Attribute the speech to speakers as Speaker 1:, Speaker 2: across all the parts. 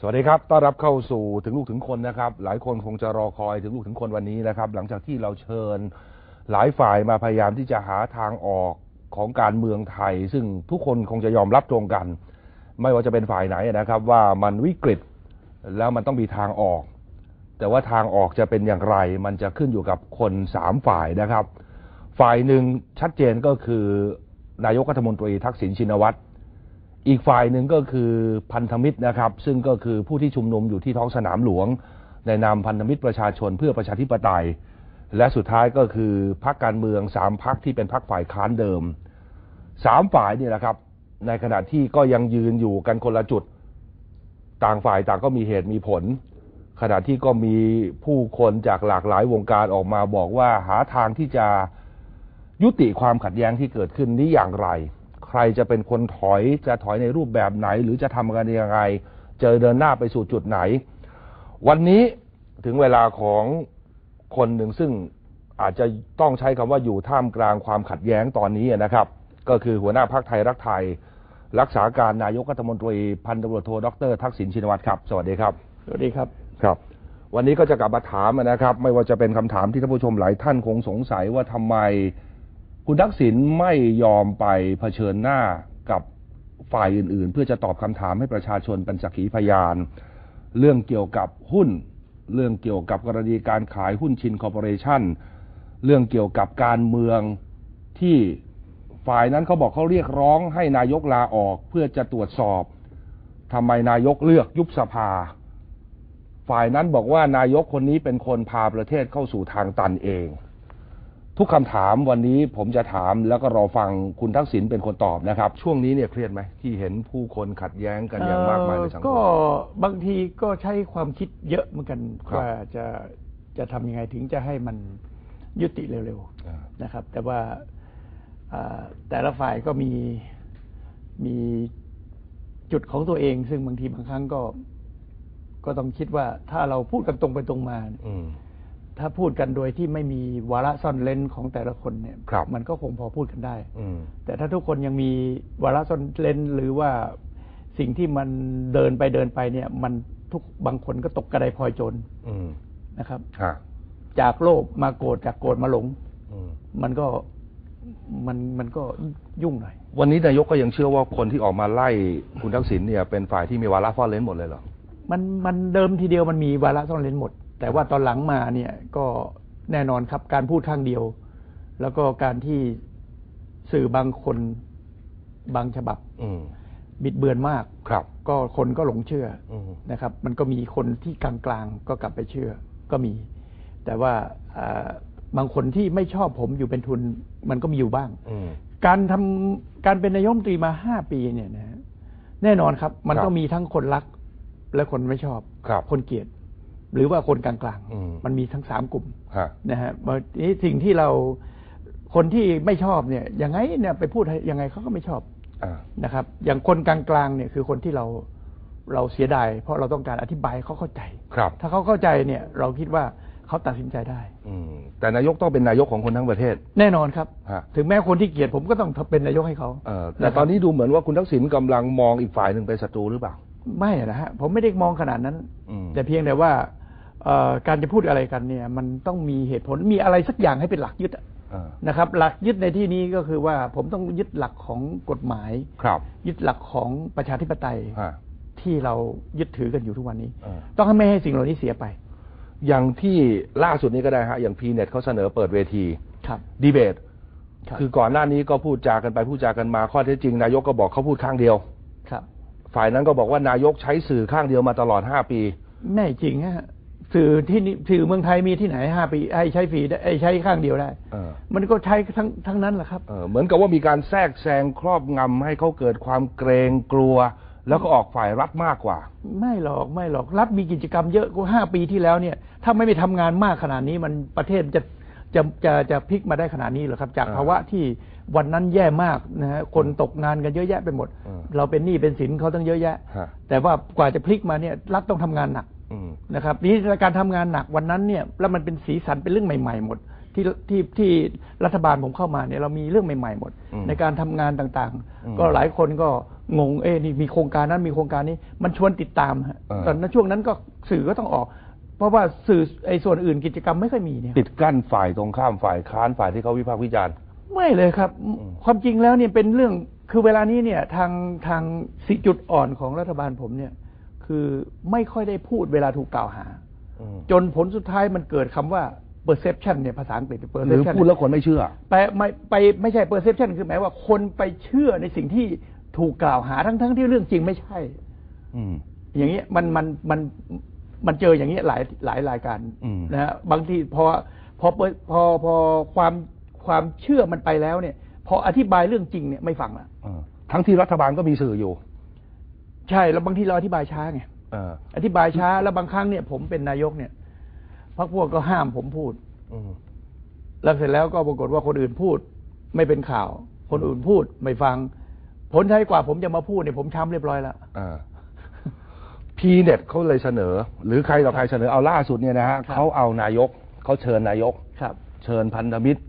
Speaker 1: สวัสดีครับ ต้อนรับเข้าสู่ถึงลูกถึงคนนะครับ หลายคนคงจะรอคอยถึงลูกถึงคนวันนี้นะครับ หลังจากที่เราเชิญหลายฝ่ายมาพยายามที่จะหาทางออกของการเมืองไทย ซึ่งทุกคนคงจะยอมรับตรงกัน ไม่ว่าจะเป็นฝ่ายไหนนะครับ ว่ามันวิกฤตแล้วมันต้องมีทางออก แต่ว่าทางออกจะเป็นอย่างไร มันจะขึ้นอยู่กับคนสามฝ่ายนะครับ ฝ่ายหนึ่งชัดเจนก็คือนายกรัฐมนตรีทักษิณชินวัตร อีกฝ่ายหนึ่งก็คือพันธมิตรนะครับ ซึ่งก็คือผู้ที่ชุมนุมอยู่ที่ท้องสนามหลวง ในนามพันธมิตรประชาชนเพื่อประชาธิปไตย และสุดท้ายก็คือพรรคการเมืองสามพรรคที่เป็นพรรคฝ่ายค้านเดิมสามฝ่ายนี่แหละครับ ในขณะที่ก็ยังยืนอยู่กันคนละจุดต่างฝ่ายต่างก็มีเหตุมีผล ขณะที่ก็มีผู้คนจากหลากหลายวงการออกมาบอกว่าหาทางที่จะยุติความขัดแย้งที่เกิดขึ้นนี้อย่างไร รจะเป็นคนถอยจะถอยในรูปแบบไหน หรือจะทำกันยังไงเจอเดินหน้าไปสู่จุดไหน วันนี้ถึงเวลาของคนหนึ่งซึ่งอาจจะต้องใช้คำว่าอยู่ท่ามกลางความขัดแย้งตอนนี้นะครับ ก็คือหัวหน้าพรรคไทยรักไทย รักษาการนายกรัฐมนตรีพันตำรวจโทดรทักษิณชินวัตรครับ สวัสดีครับ
Speaker 2: สวัสดีครับ
Speaker 1: ครับ วันนี้ก็จะกลับมาถามนะครับ ไม่ว่าจะเป็นคำถามที่ท่านผู้ชมหลายท่านคงสงสัยว่าทำไม คุณทักษิณไม่ยอมไปเผชิญหน้ากับฝ่ายอื่นๆ เพื่อจะตอบคำถามให้ประชาชนเป็นสักขีพยาน เรื่องเกี่ยวกับหุ้น เรื่องเกี่ยวกับกรณีการขายหุ้นชินคอร์ปอเรชันเรื่องเกี่ยวกับการเมืองที่ฝ่ายนั้นเขาบอกเขาเรียกร้องให้นายกลาออกเพื่อจะตรวจสอบทำไมนายกเลือกยุบสภา ฝ่ายนั้นบอกว่านายกคนนี้เป็นคนพาประเทศเข้าสู่ทางตันเอง ทุกคำถามวันนี้ผมจะถามแล้วก็รอฟังคุณทักษิณเป็นคนตอบนะครับ ช่วงนี้เนี่ยเครียดไหมที่เห็นผู้คนขัดแย้งกันอย่างมากมายในสังค
Speaker 2: ก็
Speaker 1: ม
Speaker 2: บางทีก็ใช้ความคิดเยอะเหมือนกัน
Speaker 1: ครับ
Speaker 2: ว่าจะจะทำยังไงถึงจะให้มันยุติเร็ว
Speaker 1: อ่า
Speaker 2: ๆนะครับ แต่ว่าอ่าแต่ละฝ่ายก็มีมีจุดของตัวเอง ซึ่งบางทีบางครั้งก็ ก็ต้องคิดว่าถ้าเราพูดกันตรงไปตรงมา
Speaker 1: อืม
Speaker 2: ถ้าพูดกันโดยที่ไม่มีวาระซ่อนเล้นของแต่ละคนเนี่ย
Speaker 1: ครับ
Speaker 2: มันก็คงพอพูดกันได้
Speaker 1: อืม
Speaker 2: แต่ถ้าทุกคนยังมีวาระซ่อนเล้นหรือว่าสิ่งที่มันเดินไปเดินไปเนี่ย มันทุกบางคนก็ตกกระไดพลอยโจร
Speaker 1: อืม
Speaker 2: นะครับ
Speaker 1: ฮะ
Speaker 2: จากโลภมาโกรธจากโกรธมาหลง
Speaker 1: อืม
Speaker 2: มันก็มันมันก็ยุ่งหน่อย
Speaker 1: วันนี้นายกก็ยังเชื่อว่าคนที่ออกมาไล่คุณทักษิณเนี่ยเป็นฝ่ายที่มีวาระซ่อนเร้นหมดเลยเหรอ
Speaker 2: มันมันเดิมทีเดียวมันมีวาระซ่อนเล้นหมด แต่ว่าตอนหลังมาเนี่ยก็แน่นอนครับการพูดข้างเดียว แล้วก็การที่สื่อบางคนบางฉบับ
Speaker 1: อืม
Speaker 2: บิดเบือนมาก
Speaker 1: ครับ
Speaker 2: ก็คนก็หลงเชื่อ
Speaker 1: อืม
Speaker 2: นะครับ มันก็มีคนที่กลางๆก็กลับไปเชื่อ ก็มี แต่ว่าอ่าบางคนที่ไม่ชอบผมอยู่เป็นทุน มันก็มีอยู่บ้าง
Speaker 1: อืม
Speaker 2: การทำการเป็นนายกรัฐมนตรีมาห้าปีเนี่ยนะฮะแน่นอนครับ มัน
Speaker 1: ครับ
Speaker 2: ต้องมีทั้งคนรักและคนไม่ชอบ
Speaker 1: ครับ
Speaker 2: คนเกลียด หรือว่าคนกลาง
Speaker 1: อืม
Speaker 2: ๆมันมีทั้งสามกลุ่ม
Speaker 1: ฮะ
Speaker 2: นะฮะบางทีสิ่งที่เราคนที่ไม่ชอบเนี่ยยังไงเนี่ยไปพูดให้ยังไงเขาก็ไม่ชอบ
Speaker 1: อ่า
Speaker 2: นะครับ อย่างคนกลางๆเนี่ยคือคนที่เราเราเสียดายเพราะเราต้องการอธิบายให้เขาเข้าใจ
Speaker 1: ครับ
Speaker 2: ถ้าเขาเข้าใจเนี่ยเราคิดว่าเขาตัดสินใจได้
Speaker 1: อืมแต่นายกต้องเป็นนายกของคนทั้งประเทศ
Speaker 2: แน่นอนครับ
Speaker 1: ฮะ
Speaker 2: ถึงแม้คนที่เกลียดผมก็ต้องเป็นนายกให้เขา
Speaker 1: เออแต่ตอนนี้ดูเหมือนว่าคุณทักษิณกำลังมองอีกฝ่ายหนึ่งเป็นศัตรูหรือเปล่า
Speaker 2: ไม่นะฮะผมไม่ได้มองขนาดนั้น
Speaker 1: อืม
Speaker 2: แต่เพียงแต่ว่าเอ่อ การจะพูดอะไรกันเนี่ยมันต้องมีเหตุผลมีอะไรสักอย่างให้เป็นหลักยึดอะ
Speaker 1: อ่า
Speaker 2: นะครับ หลักยึดในที่นี้ก็คือว่าผมต้องยึดหลักของกฎหมาย
Speaker 1: ครับ
Speaker 2: ยึดหลักของประชาธิปไตย
Speaker 1: ฮะ
Speaker 2: ที่เรายึดถือกันอยู่ทุกวันนี้
Speaker 1: อ่า
Speaker 2: ต้องให้ไม่ให้สิ่งเหล่านี้เสียไป
Speaker 1: อย่างที่ล่าสุดนี้ก็ได้ฮะอย่างพีเน็ตเขาเสนอเปิดเวที
Speaker 2: ครับ
Speaker 1: ดีเบต
Speaker 2: ครับ
Speaker 1: คือก่อนหน้านี้ก็พูดจากันไปพูดจากันมาข้อเท็จจริง นายกก็บอกเขาพูดข้างเดียว
Speaker 2: ครับ
Speaker 1: ฝ่ายนั้นก็บอกว่านายกใช้สื่อข้างเดียวมาตลอดห้าปี
Speaker 2: ไม่จริงฮะ สื่อที่นี่สื่อเมืองไทยมีที่ไหนห้าปีให้ใช้ฟรีได้ให้ใช้ข้างเดียวได้
Speaker 1: เออ
Speaker 2: มันก็ใช้ทั้งทั้งนั้นแหละครับ
Speaker 1: เออเหมือนกับว่ามีการแทรกแซงครอบงำให้เขาเกิดความเกรงกลัว แล้วก็ออกฝ่ายรัฐมากกว่า
Speaker 2: ไม่หรอกไม่หรอกรัฐมีกิจกรรมเยอะกว่าห้าปีที่แล้วเนี่ย ถ้าไม่ไปทำงานมากขนาดนี้มันประเทศจะจะจะจะพลิกมาได้ขนาดนี้เหรอครับ จาก
Speaker 1: อ่า
Speaker 2: ภาวะที่วันนั้นแย่มากนะฮะคนตกงานกันเยอะแยะไปหมด
Speaker 1: อืม
Speaker 2: เราเป็นหนี้เป็นสินเขาตั้งเยอะแยะ
Speaker 1: ฮะ
Speaker 2: แต่ว่ากว่าจะพลิกมาเนี่ยรัฐต้องทำงานหนัก
Speaker 1: อืม
Speaker 2: นะครับนี่การทำงานหนักวันนั้นเนี่ยแล้วมันเป็นสีสันเป็นเรื่องใหม่ ๆ หมด ที่ที่ที่รัฐบาลผมเข้ามาเนี่ยเรามีเรื่องใหม่ ๆ หมด
Speaker 1: อืม
Speaker 2: ในการทำงานต่าง
Speaker 1: อืม
Speaker 2: ๆก็หลายคนก็งงเอ้นี่มีโครงการนั้นมีโครงการนี้มันชวนติดตามฮะ
Speaker 1: เออ
Speaker 2: ตอนนั้นช่วงนั้นก็สื่อก็ต้องออก เพราะว่าสื่อไอ้ส่วนอื่นกิจกรรมไม่ค่อยมีเนี่ย
Speaker 1: ปิดกั้นฝ่ายตรงข้ามฝ่ายค้านฝ่ายที่เขาวิพากษ์วิจารณ์
Speaker 2: ไม่เลยครับ ความจริงแล้วเนี่ยเป็นเรื่องคือเวลานี้เนี่ยทางทางสิจุดอ่อนของรัฐบาลผมเนี่ย คือไม่ค่อยได้พูดเวลาถูกกล่าวหา
Speaker 1: อืม
Speaker 2: จนผลสุดท้ายมันเกิดคำว่า perception เนี่ยภาษาอังกฤษ
Speaker 1: หรือ
Speaker 2: perception
Speaker 1: พูดแล้วคนไม่เชื่อ
Speaker 2: ไปไม่ไปไม่ใช่ perception คือหมายว่าคนไปเชื่อในสิ่งที่ถูกกล่าวหาทั้งทั้งที่เรื่องจริงไม่ใช่
Speaker 1: อืม
Speaker 2: อย่างเงี้ยมันมันมันมันเจออย่างเงี้ยหลายหลายรายการ
Speaker 1: อืม
Speaker 2: นะฮะบางทีพอพอเปิดพอพอความความเชื่อมันไปแล้วเนี่ย พออธิบายเรื่องจริงเนี่ยไม่ฟังละ
Speaker 1: เออทั้งที่รัฐบาลก็มีสื่ออยู่
Speaker 2: ใช่แล้วบางทีเราอธิบายช้าไง
Speaker 1: เออ
Speaker 2: อธิบายช้าแล้วบางครั้งเนี่ย ผมเป็นนายกเนี่ยพรรคพวกก็ห้ามผมพูด
Speaker 1: อืม
Speaker 2: แล้วเสร็จแล้วก็ปรากฏว่าคนอื่นพูด ไม่เป็นข่าว คนอื่นพูดไม่ฟัง ผลท้ายกว่าผมจะมาพูดเนี่ยผมช้ำเรียบร้อยแล้ว
Speaker 1: อ่าพีเน็ตเขาเลยเสนอ หรือใครต่อใครเสนอเอาล่าสุดเนี่ยนะฮะ
Speaker 2: ครับ
Speaker 1: เขาเอานายกเขาเชิญนายก
Speaker 2: ครับ
Speaker 1: เชิญพันธมิตร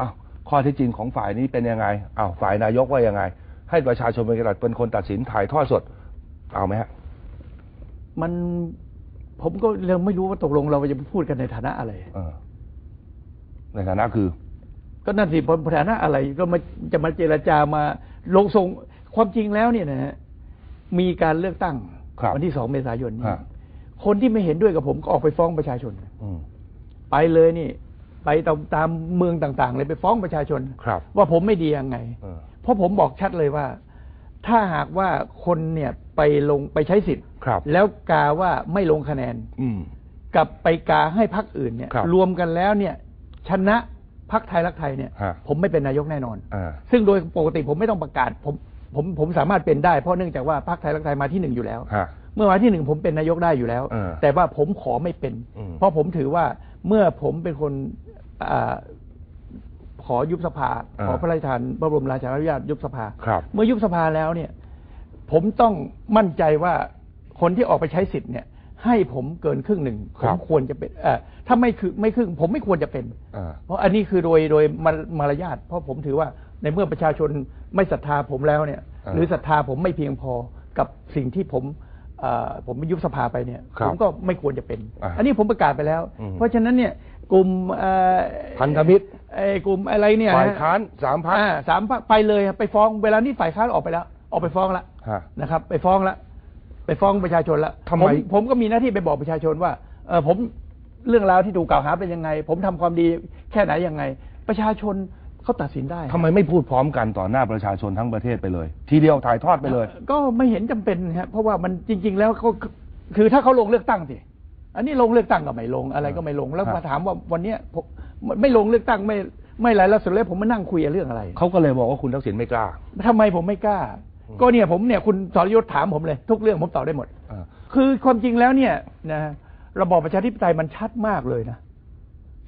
Speaker 1: อ้าวข้อเที่จริงของฝ่ายนี้เป็นยังไงอ้าวฝ่ายนายกว่ายังไง ให้ประชาชนเป็นคนตัดเป็นคนตัดสินถ่ายทอดสด เอาไหมฮะ
Speaker 2: มันผมก็ยังไม่รู้ว่าตกลงเราจะพูดกันในฐานะอะไร
Speaker 1: เออในฐานะคือ
Speaker 2: ก็นั่นสิผลฐานะอะไร ก็มาจะมาเจรจามาลงทรงความจริงแล้วเนี่ยนะฮะมีการเลือกตั้ง
Speaker 1: ครับ
Speaker 2: วันที่สองเมษายนนี้
Speaker 1: ฮะ
Speaker 2: คนที่ไม่เห็นด้วยกับผมก็ออกไปฟ้องประชาชน
Speaker 1: อืม
Speaker 2: ไปเลยนี่ ไปตามตามเมืองต่าง ๆ เลยไปฟ้องประชาชน
Speaker 1: ครับ
Speaker 2: ว่าผมไม่ดียังไง
Speaker 1: เออ
Speaker 2: เพราะผมบอกชัดเลยว่า ถ้าหากว่าคนเนี่ยไปลงไปใช้สิทธิ์
Speaker 1: ครับ
Speaker 2: แล้วกาว่าไม่ลงคะแนน
Speaker 1: อืม
Speaker 2: กับไปกาให้พักอื่นเนี่ย
Speaker 1: ครับ
Speaker 2: รวมกันแล้วเนี่ยชนะพักไทยรักไทยเนี่ย
Speaker 1: ฮะ
Speaker 2: ผมไม่เป็นนายกแน่นอน
Speaker 1: อ่า
Speaker 2: ซึ่งโดยปกติผมไม่ต้องประกาศผมผมผมสามารถเป็นได้เพราะเนื่องจากว่าพักไทยรักไทยมาที่หนึ่งอยู่แล้ว
Speaker 1: ฮะ
Speaker 2: เมื่อมาที่หนึ่งผมเป็นนายกได้อยู่แล้ว
Speaker 1: เออ
Speaker 2: แต่ว่าผมขอไม่เป็น
Speaker 1: อืม
Speaker 2: เพราะผมถือว่าเมื่อผมเป็นคนอา ขอยุบสภา
Speaker 1: อ่า
Speaker 2: ขอพระราชทานพระบรมราชานุญาตยุบสภา
Speaker 1: ครับ
Speaker 2: เมื่อยุบสภาแล้วเนี่ย ผมต้องมั่นใจว่าคนที่ออกไปใช้สิทธิ์เนี่ย ให้ผมเกินครึ่งหนึ่ง
Speaker 1: ค
Speaker 2: ผ
Speaker 1: รั
Speaker 2: ม
Speaker 1: บ
Speaker 2: ควรจะเป็นเอ่อถ้าไม่คือไม่ครึ่งผมไม่ควรจะเป็น
Speaker 1: อ่า
Speaker 2: เพราะอันนี้คือโดยโดยมารมารยาทเพราะผมถือว่าในเมื่อประชาชนไม่ศรัทธาผมแล้วเนี่ย
Speaker 1: อ่า
Speaker 2: หรือศรัทธาผมไม่เพียงพอกับสิ่งที่ผมเอ่อผมไปยุบสภาไปเนี่ย
Speaker 1: ครับ
Speaker 2: ผมก็ไม่ควรจะเป็น
Speaker 1: อ่า
Speaker 2: อันนี้ผมประกาศไปแล้ว
Speaker 1: อืม
Speaker 2: เพราะฉะนั้นเนี่ยกลุ่มเอ่อ
Speaker 1: พันธมิตร
Speaker 2: ไอ้กลุ่มอะไรเนี่ย
Speaker 1: ฝ่ายค้านสามพัก
Speaker 2: อ่สามพักไปเลยครับไปฟ้องเวลานี้ฝ่ายค้านออกไปแล้ว ออกไปฟ้องแล้ว
Speaker 1: ฮะ
Speaker 2: นะครับ ไปฟ้องแล้วไปฟ้องประชาชนแล้ว
Speaker 1: ทำไม
Speaker 2: ผผมก็มีหน้าที่ไปบอกประชาชนว่าเออผมเรื่องราวที่ถูกกล่าวหาเป็นยังไง ผมทำความดีแค่ไหนยังไง ประชาชนเขาตัดสินได้
Speaker 1: ทำไมไม่พูดพร้อมกันต่อหน้าประชาชนทั้งประเทศไปเลย ทีเดียวถ่ายทอดไปเลย
Speaker 2: ก็ไม่เห็นจำเป็นครับเพราะว่ามันจริง ๆ แล้วเขาคือถ้าเขาลงเลือกตั้งสิอันนี้ลงเลือกตั้งก็ไม่ลงอะไรก็ไม่ลงแล้ว
Speaker 1: ครับ
Speaker 2: มาถามว่าวันเนี้ยผม ไม่ลงเลือกตั้งไม่ไม่อะไรแล้วเสร็จแล้วผมมานั่งคุยเรื่องอะไร
Speaker 1: เขาก็เลยบอกว่าคุณทักษิณไม่กล้า
Speaker 2: ทำไมผมไม่กล้า ก็เนี่ยผมเนี่ยคุณสรยุทธถามผมเลย ทุกเรื่องผมตอบได้หมด
Speaker 1: อ่า
Speaker 2: คือความจริงแล้วเนี่ยนะระบอบประชาธิปไตยมันชัดมากเลยนะ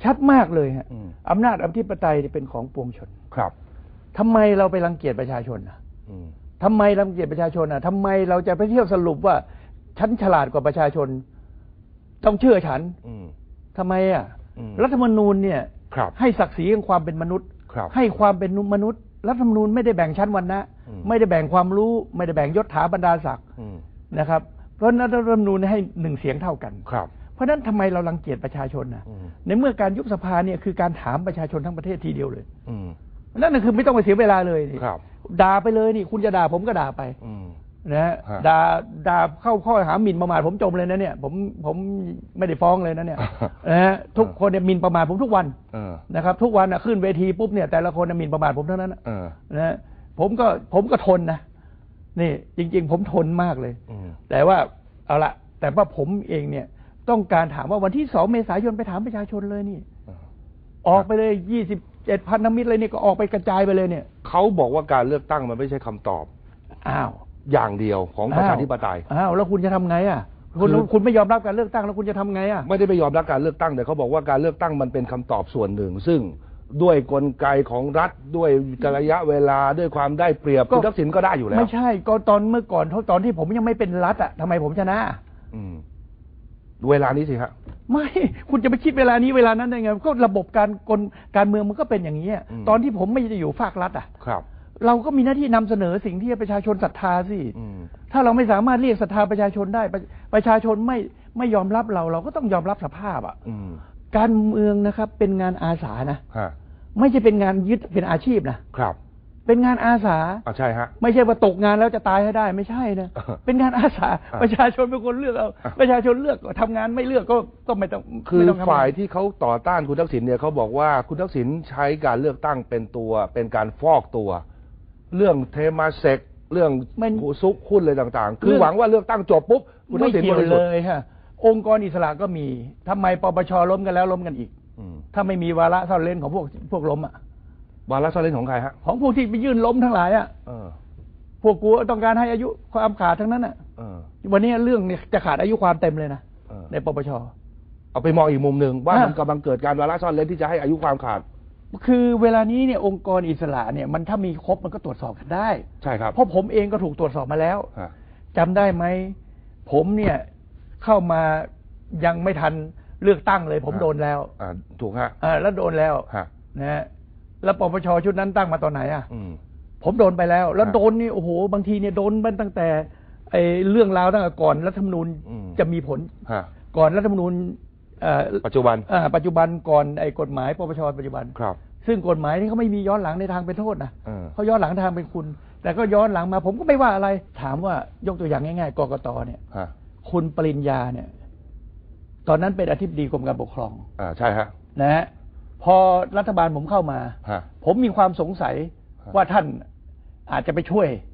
Speaker 2: ชัดมากเลยฮะ
Speaker 1: อืม
Speaker 2: อำนาจอธิปไตยเป็นของปวงชน
Speaker 1: ครับ
Speaker 2: ทำไมเราไปรังเกียจประชาชนนะ
Speaker 1: อืม
Speaker 2: ทำไมรังเกียจประชาชนอะทำไมเราจะไปเที่ยวสรุปว่าฉันฉลาดกว่าประชาชน ต้องเชื่อฉัน
Speaker 1: อืม
Speaker 2: ทำไมอะ
Speaker 1: อืม
Speaker 2: รัฐธรรมนูญเนี่ย
Speaker 1: ครับ
Speaker 2: ให้ศักดิ์ศรีของความเป็นมนุษย์
Speaker 1: ครับ
Speaker 2: ให้ความเป็นมนุษย์ รัฐธรรมนูญไม่ได้แบ่งชั้นวรรณะ
Speaker 1: อืม
Speaker 2: ไม่ได้แบ่งความรู้ ไม่ได้แบ่งยศถาบรรดาศักดิ์
Speaker 1: อืม
Speaker 2: นะครับ เพราะรัฐธรรมนูญให้หนึ่งเสียงเท่ากัน
Speaker 1: ครับ
Speaker 2: เพราะฉะนั้นทำไมเรารังเกียจประชาชนนะ
Speaker 1: อืม
Speaker 2: ในเมื่อการยุบสภาเนี่ยคือการถามประชาชนทั้งประเทศทีเดียวเลย
Speaker 1: อืม
Speaker 2: นั่นนะคือไม่ต้องไปเสียเวลาเลยนี่
Speaker 1: ครับ
Speaker 2: ด่าไปเลยนี่คุณจะด่าผมก็ด่าไป
Speaker 1: อืม
Speaker 2: นะฮะ
Speaker 1: ฮะ
Speaker 2: ด่าด่าเข้าข้อหาหมิ่นประมาทผมจมเลยนะเนี่ยผมผมไม่ได้ฟ้องเลยนะเนี่ยนะฮะทุกคนเนี่ยหมิ่นประมาทผมทุกวัน
Speaker 1: เออ
Speaker 2: นะครับทุกวันน่ะขึ้นเวทีปุ๊บเนี่ยแต่ละคนน่ะหมิ่นประมาทผมเท่านั้นน่ะ
Speaker 1: เออ
Speaker 2: นะฮะผมก็ผมก็ทนนะนี่จริง ๆ ผมทนมากเลย
Speaker 1: อืม
Speaker 2: แต่ว่าเอาละแต่ว่าผมเองเนี่ยต้องการถามว่าวันที่สองเมษายนไปถามประชาชนเลยนี่
Speaker 1: เออ
Speaker 2: ออกไปเลยยี่สิบเจ็ดพันธมิตรเลยนี่ก็ออกไปกระจายไปเลยเนี่ย
Speaker 1: เขาบอกว่าการเลือกตั้งมันไม่ใช่คำตอบ
Speaker 2: อ้าว
Speaker 1: อย่างเดียวของประชาธิปไตย
Speaker 2: อ้าวแล้วคุณจะทำไงอะคุณ
Speaker 1: คือ
Speaker 2: คุณไม่ยอมรับการเลือกตั้งแล้วคุณจะทำไงอะ
Speaker 1: ไม่ได้ไปยอมรับการเลือกตั้งแต่เขาบอกว่าการเลือกตั้งมันเป็นคำตอบส่วนหนึ่ง ซึ่งด้วยกลไกของรัฐด้วยระยะเวลาด้วยความได้เปรียบ
Speaker 2: ก็
Speaker 1: คุณทักษิณก็ได้อยู่แล้ว
Speaker 2: ไม่ใช่ก็ตอนเมื่อก่อนตอนที่ผมยังไม่เป็นรัฐอะทำไมผมชนะ
Speaker 1: อืมเวลานี้สิฮะ
Speaker 2: ไม่คุณจะไปคิดเวลานี้เวลานั้นได้ไงก็ระบบการกลการเมืองมันก็เป็นอย่างนี้ย
Speaker 1: อืม
Speaker 2: ตอนที่ผมไม่ได้อยู่ภาครัฐอะ
Speaker 1: ครับ
Speaker 2: เราก็มีหน้าที่นำเสนอสิ่งที่ประชาชนศรัทธาสิ
Speaker 1: อืม
Speaker 2: ถ้าเราไม่สามารถเรียกศรัทธาประชาชนได้ประประชาชนไม่ไม่ยอมรับเรา เราก็ต้องยอมรับสภาพอะ
Speaker 1: อืม
Speaker 2: การเมืองนะครับ เป็นงานอาสานะ
Speaker 1: ฮะ
Speaker 2: ไม่ใช่เป็นงานยึดเป็นอาชีพนะครับ เป็นงานอาสา
Speaker 1: อ่าใช่ฮะ
Speaker 2: ไม่ใช่ว่าตกงานแล้วจะตายให้ได้ ไม่ใช่นะ
Speaker 1: อ่า
Speaker 2: เป็นงานอาสา
Speaker 1: อ่า
Speaker 2: ประชาชนเป็นคนเลือกเอา
Speaker 1: อ่า
Speaker 2: ประชาชนเลือกทำงานไม่เลือกก็ก็ไม่ต้อง
Speaker 1: คือ
Speaker 2: ไม่ต้องทำงน
Speaker 1: ฝ่ายที่เขาต่อต้านคุณทักษิณเนี่ยเขาบอกว่าคุณทักษิณใช้การเลือกตั้งเป็นตัวเป็นการฟอกตัว เรื่องเทมาเซกเรื่อง
Speaker 2: มัน
Speaker 1: ซุกหุ้นอะไรต่าง ๆ คือ
Speaker 2: เรื่อง
Speaker 1: หวังว่าเลือกตั้งจบปุ๊บคุณทั
Speaker 2: ไม่
Speaker 1: กษิณ
Speaker 2: เกี่ยว
Speaker 1: บริสุท
Speaker 2: เล
Speaker 1: ธิ์
Speaker 2: ยฮะองค์กรอิสระก็มีทำไมปปชล้มกันแล้วล้มกันอีก
Speaker 1: อืม
Speaker 2: ถ้าไม่มีวาระซ่อนเร้นของพวกพวกล้มอะ
Speaker 1: วาระซ่อนเล่นของใครฮะ
Speaker 2: ของพวกที่ไปยื่นล้มทั้งหลายอะ
Speaker 1: เออ
Speaker 2: พวกกูต้องการให้อายุความขาดทั้งนั้นอะ
Speaker 1: เออ
Speaker 2: วันนี้เรื่องเนี่ยจะขาดอายุความเต็มเลยนะ
Speaker 1: เออ
Speaker 2: ในปปช
Speaker 1: เอาไปมองอีกมุมหนึ่งว่า
Speaker 2: อะ
Speaker 1: มันกำลังเกิดการวาระซ่อนเล่นที่จะให้อายุความขาด
Speaker 2: คือเวลานี้เนี่ยองค์กรอิสระเนี่ยมันถ้ามีครบมันก็ตรวจสอบกันได้
Speaker 1: ใช่ครับ
Speaker 2: เพราะผมเองก็ถูกตรวจสอบมาแล้ว
Speaker 1: ฮะ
Speaker 2: จำได้ไหม ผมเนี่ยเข้ามายังไม่ทันเลือกตั้งเลย ผมโดนแล้ว
Speaker 1: อ่าถูกฮะ
Speaker 2: อ่าแล้วโดนแล้ว
Speaker 1: ฮะ
Speaker 2: นะฮะแล้วปปชชุดนั้นตั้งมาตอนไหนอะ
Speaker 1: อืม
Speaker 2: ผมโดนไปแล้ว แล้ว
Speaker 1: ฮะ
Speaker 2: โดนนี่โอ้โหบางทีเนี่ยโดนมันตั้งแต่ไอ้เรื่องราวตั้งแต่ก่อนรัฐธรรมนูญ
Speaker 1: อืม
Speaker 2: จะมีผล
Speaker 1: ฮะ
Speaker 2: ก่อนรัฐธรรมนูญ เอ่อ
Speaker 1: ปัจจุบัน
Speaker 2: อ่าปัจจุบันก่อนไอ้กฎหมายปปชปัจจุบัน
Speaker 1: ครับ
Speaker 2: ซึ่งกฎหมายนี่เขาไม่มีย้อนหลังในทางเป็นโทษนะ
Speaker 1: เออ
Speaker 2: เขาย้อนหลังทางเป็นคุณ แต่ก็ย้อนหลังมา ผมก็ไม่ว่าอะไร ถามว่ายกตัวอย่างง่ายๆกกตเนี่ย
Speaker 1: ฮะ
Speaker 2: คุณปริญญาเนี่ย ตอนนั้นเป็นอธิบดีกรมการปกครอง
Speaker 1: อ่าใช่ฮะ
Speaker 2: นะฮะพอรัฐบาลผมเข้ามา
Speaker 1: ฮะ
Speaker 2: ผมมีความสงสัย
Speaker 1: ครับ
Speaker 2: ว่าท่านอาจจะไปช่วยพ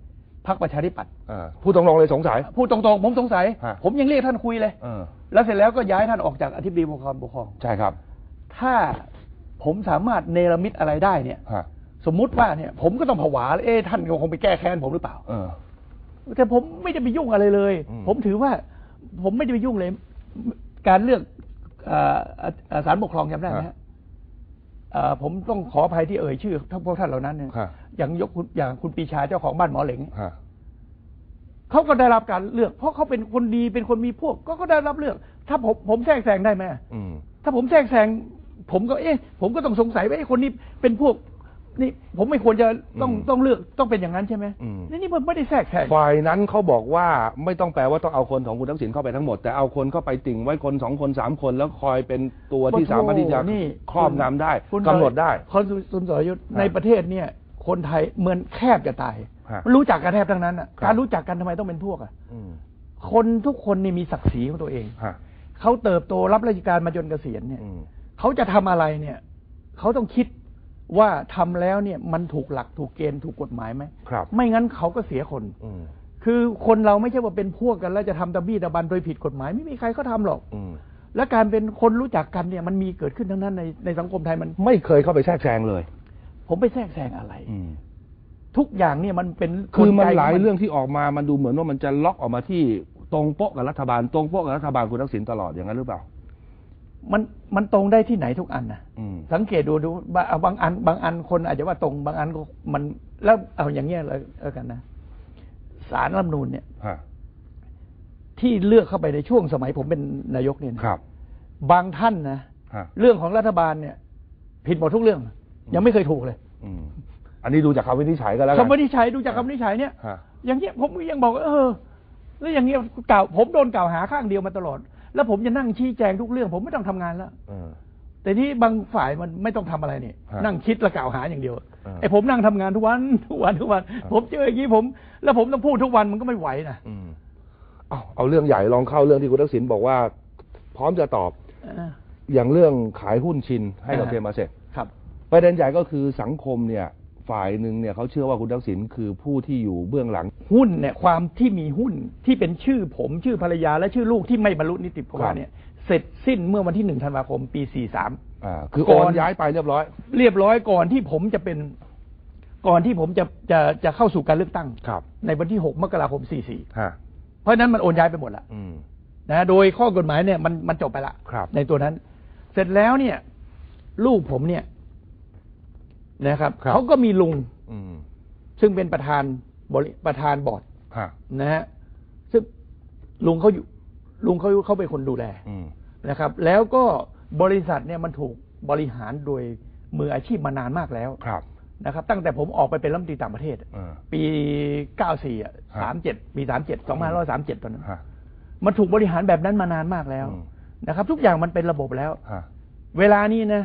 Speaker 2: รรคประชาธิปัตย์
Speaker 1: อ่าพูดตรงๆเลยสงสัย
Speaker 2: พูดตรงๆ ผมสงสัย
Speaker 1: ฮะ
Speaker 2: ผมยังเรียกท่านคุยเลย
Speaker 1: เออ
Speaker 2: แล้วเสร็จแล้วก็ย้ายท่านออกจากอธิบดีกรมการปกครอง
Speaker 1: ใช่ครับ
Speaker 2: ถ้าผมสามารถเนรมิตอะไรได้เนี่ย
Speaker 1: ฮะ
Speaker 2: สมมุติว่าเนี่ยผมก็ต้องผวาเอ๊ะท่านคงไปแก้แค้นผมหรือเปล่า
Speaker 1: เออ
Speaker 2: แต่ผมไม่ได้ไปยุ่งอะไรเลย
Speaker 1: อืม
Speaker 2: ผมถือว่า ผมไม่ได้ไปยุ่งเลย การเลือกเอ่อเอ่อศาลปกครองจำได้ไหมฮะเอ่อ ผมต้องขออภัยที่เอ่ยชื่อทั้งพวกท่านเหล่านั้นเนี่ย
Speaker 1: ฮะ
Speaker 2: อย่างยกคุณอย่างคุณปรีชาเจ้าของบ้านหมอเหลง
Speaker 1: ฮะ
Speaker 2: เขาก็ได้รับการเลือก เพราะเขาเป็นคนดีเป็นคนมีพวก ก็ก็ได้รับเลือก ถ้าผมผมแทรกแซงได้ไหม
Speaker 1: อืม
Speaker 2: ถ้าผมแทรกแซงผมก็เอ๊ะผมก็ต้องสงสัยว่าไอ้คนนี้เป็นพวก นี่ผมไม่ควรจะต้อง
Speaker 1: อืม
Speaker 2: ต้องเลือกต้องเป็นอย่างนั้นใช่ไหม
Speaker 1: อืม
Speaker 2: นี่นี่มันไม่ได้แทรกแซง
Speaker 1: ฝ่ายนั้นเขาบอกว่าไม่ต้องแปลว่าต้องเอาคนของคุณทักษิณเข้าไปทั้งหมด แต่เอาคนเข้าไปติ่งไว้คนสองคนสามคนแล้วคอยเป็นตัวที่สามารถที่จะ
Speaker 2: นี่
Speaker 1: ครอบงำได้
Speaker 2: คุณ
Speaker 1: กำหนดได้
Speaker 2: คนคุณสรยุทธ์
Speaker 1: ฮะ
Speaker 2: ในประเทศเนี่ย คนไทยเหมือนแคบจะตาย
Speaker 1: ฮะ
Speaker 2: มันรู้จักกันแทบทั้งนั้นอะ
Speaker 1: ครับ
Speaker 2: การรู้จักกันทำไมต้องเป็นพวกอะ
Speaker 1: อืม
Speaker 2: คนทุกคนนี่มีศักดิ์ศรีของตัวเอง
Speaker 1: ฮะ
Speaker 2: เขาเติบโตรับราชการมาจนเกษียณเนี่ย
Speaker 1: อืม
Speaker 2: เขาจะทำอะไรเนี่ยเขาต้องคิด ว่าทำแล้วเนี่ยมันถูกหลักถูกเกณฑ์ถูกกฎหมายไหม
Speaker 1: ครับ
Speaker 2: ไม่งั้นเขาก็เสียคน
Speaker 1: อืม
Speaker 2: คือคนเราไม่ใช่ว่าเป็นพวกกัน แล้วจะทำตะบี้ตะบันโดยผิดกฎหมายไม่มีใครเขาทำหรอก
Speaker 1: อืม
Speaker 2: และการเป็นคนรู้จักกันเนี่ยมันมีเกิดขึ้นทั้งนั้นในในสังคมไทยมัน
Speaker 1: ไม่เคยเข้าไปแทรกแซงเลย
Speaker 2: ผมไปแทรกแซงอะไร
Speaker 1: อืม
Speaker 2: ทุกอย่างเนี่ยมันเป็น
Speaker 1: คือมัน
Speaker 2: กลไก
Speaker 1: หลาย
Speaker 2: ข
Speaker 1: เรื่องที่ออกมามันดูเหมือนว่ามันจะล็อกออกมาที่ตรงโป๊ะกับรัฐบาล ตรงโป๊ะกับรัฐบาลคุณทักษิณตลอดอย่างนั้นหรือเปล่า
Speaker 2: มันมันตรงได้ที่ไหนทุกอันนะ
Speaker 1: อืม
Speaker 2: สังเกตดูดูบางบางอัน บางอันคนอาจจะว่าตรงบางอันก็มันแล้วเอาอย่างเงี้ยเลยเออกันนะสารรัฐธรรมนูญเนี่ย
Speaker 1: ฮะ
Speaker 2: ที่เลือกเข้าไปในช่วงสมัยผมเป็นนายกเนี่ยนะครับ บางท่านนะ
Speaker 1: ฮะ
Speaker 2: เรื่องของรัฐบาลเนี่ย ผิดหมดทุกเรื่อง ยังไม่เคยถูกเลย
Speaker 1: อืมอันนี้ดูจากคำวินิจฉัยก็แล้วกัน
Speaker 2: คำวินิจฉัยดูจากคำวินิจฉัยเนี่ย
Speaker 1: ฮะ
Speaker 2: อย่างเงี้ยผมก็ยังบอกว่าเออแล้วอย่างเงี้ยกล่าวผมโดนกล่าวหาข้างเดียวมาตลอด แล้วผมจะนั่งชี้แจงทุกเรื่อง ผมไม่ต้องทำงานแล้ว
Speaker 1: เออ
Speaker 2: แต่ที่บางฝ่ายมันไม่ต้องทำอะไรนี่
Speaker 1: ฮะ
Speaker 2: นั่งคิดและกล่าวหาอย่างเดียว
Speaker 1: เออ
Speaker 2: ไอ้ผมนั่งทำงานทุกวันทุกวันทุกวัน ผมเจออย่างนี้ผม แล้วผมต้องพูดทุกวันมันก็ไม่ไหวนะ
Speaker 1: อืมเอาเอาเรื่องใหญ่ลองเข้าเรื่องที่คุณทักษิณบอกว่า พร้อมจะตอบ
Speaker 2: เออ
Speaker 1: อย่างเรื่องขายหุ้นชินให้กับ
Speaker 2: อ่า
Speaker 1: เทมาเสร็จ
Speaker 2: ครับ
Speaker 1: ประเด็นใหญ่ก็คือสังคมเนี่ย ฝ่ายหนึ่งเนี่ยเขาเชื่อว่าคุณทักษิณคือผู้ที่อยู่เบื้องหลัง
Speaker 2: หุ้นเนี่ยความที่มีหุ้นที่เป็นชื่อผมชื่อภรรยา และชื่อลูกที่ไม่บรรลุนิติภาวะเนี่ยเสร็จสิ้นเมื่อวันที่หนึ่งธันวาคม ปี43
Speaker 1: อ่าคือ
Speaker 2: ก่
Speaker 1: โอ
Speaker 2: อน
Speaker 1: นย้ายไปเรียบร้อย
Speaker 2: เรียบร้อยก่อนที่ผมจะเป็นก่อนที่ผมจะจะจะเข้าสู่การเลือกตั้ง
Speaker 1: ครับ
Speaker 2: ในวันที่6มกราคม
Speaker 1: ฮะ
Speaker 2: 44เพราะฉะนั้นมันโอนย้ายไปหมดละ
Speaker 1: อืม
Speaker 2: นะโดยข้อกฎหมายเนี่ยมันมันจบไปละ
Speaker 1: ครับ
Speaker 2: ในตัวนั้น เสร็จแล้วเนี่ย ลูกผมเนี่ย นะครับ
Speaker 1: ครับ
Speaker 2: เขาก็มีลุง
Speaker 1: อืม
Speaker 2: ซึ่งเป็นประธานบริประธานบอร์ด
Speaker 1: ฮะ
Speaker 2: นะฮะซึ่งลุงเขาอยู่ลุงเขาเขาเป็นคนดูแล
Speaker 1: อืม
Speaker 2: นะครับ แล้วก็บริษัทเนี่ยมันถูกบริหารโดยมืออาชีพมานานมากแล้ว
Speaker 1: ครับ
Speaker 2: นะครับ ตั้งแต่ผมออกไปเป็นรัฐมนตรีต่างประเทศ
Speaker 1: เออ
Speaker 2: ปี 94อะ
Speaker 1: ฮะ
Speaker 2: 37 ปี 37 2537 ตอนนั้น
Speaker 1: ฮะ
Speaker 2: มันถูกบริหารแบบนั้นมานานมากแล้ว
Speaker 1: อืม
Speaker 2: นะครับ ทุกอย่างมันเป็นระบบแล้ว
Speaker 1: ฮะ
Speaker 2: เวลานี้นะ